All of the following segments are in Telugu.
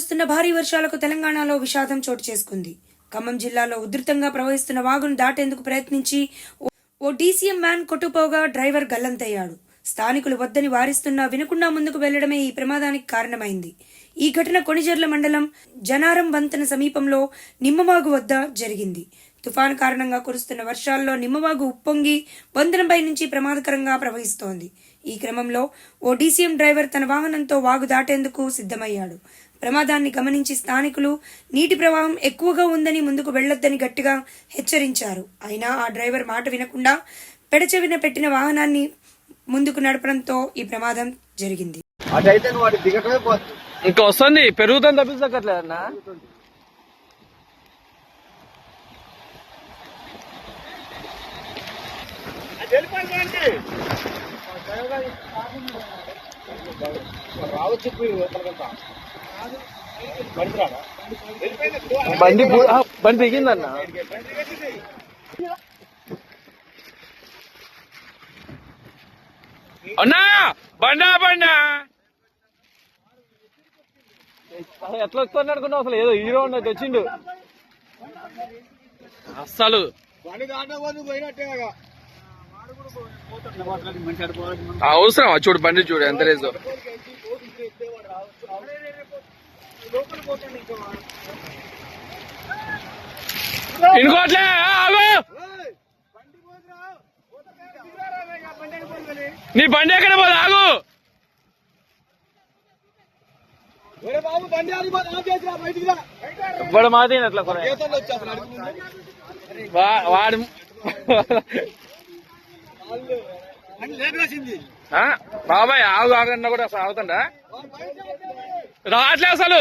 కురుస్తున్న భారీ వర్షాలకు తెలంగాణలో విషాదం చోటు చేసుకుంది. ఖమ్మం జిల్లాలో ఉధృతంగా ప్రవహిస్తున్న వాగును దాటేందుకు ప్రయత్నించి ఓ- డీసీఎం వ్యాన్ కొట్టుపోగా డ్రైవర్ గల్లంతయ్యాడు. స్థానికులు వద్దని వారిస్తున్నా వినకుండా ముందుకు వెళ్ళడమే ఈ ప్రమాదానికి కారణమైంది. ఈ ఘటన కొణిజర్ల మండలం జనారం వంతెన సమీపంలో నిమ్మవాగు వద్ద జరిగింది. తుఫాను కారణంగా కురుస్తున్న వర్షాల్లో నిమ్మవాగు ఉప్పొంగి వంతెనపై నుంచి ప్రమాదకరంగా ప్రవహిస్తోంది. ఈ క్రమంలో ఓ డీసీఎం డ్రైవర్ తన వాహనంతో వాగు దాటేందుకు సిద్ధమయ్యాడు. ప్రమాదాన్ని గమనించి స్థానికులు నీటి ప్రవాహం ఎక్కువగా ఉందని ముందుకు వెళ్ళొద్దని గట్టిగా హెచ్చరించారు. అయినా ఆ డ్రైవర్ మాట వినకుండా పెడచెవిన పెట్టిన వాహనాన్ని ముందుకు నడపడంతో ఈ ప్రమాదం జరిగింది. ఇంకా వస్తుంది. పెరుగుతుంది తప్పించక్కర్లేదు అన్న రావచ్చు బండి బండి దిగిందన్న. అన్నా బండా బండా. ఎట్లా వస్తాను అనుకున్నావు? అసలు ఏదో హీరో ఉన్నది వచ్చిండు అస్సలు. అవసరం చూడు బండి చూడు ఎంత రేజో ఇంకోట్లే ఆగు ఏయ్, బండి పోతురా. పోతే దిగారా రే, ఇక బండి వెళ్ళిపోతుంది. నీ బండి ఎక్కడ పోదు ఆగు. ఇప్పుడు మాది అట్లా వాడు? బాబాయ్ ఆగు ఆగన్నా కూడా అసలు ఆగుతుండా. రావట్లే అసలు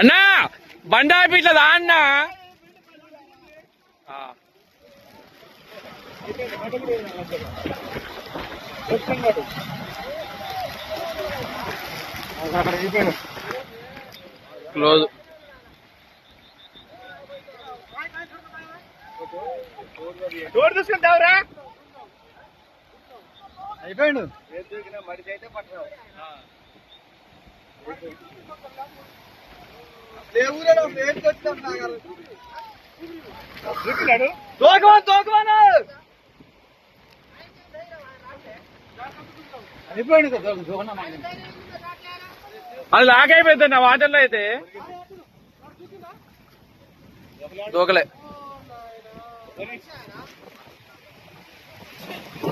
అన్నా బండి ఆపి ఇట్లా అన్నా. క్లోజ్. డోర్ చూసుకుంటావురా అయిపోయాడు. మడిచి అయితే పట్టరావు. అది లాక్ అయిపోయింది నా వాటర్లో అయితే. దూకలే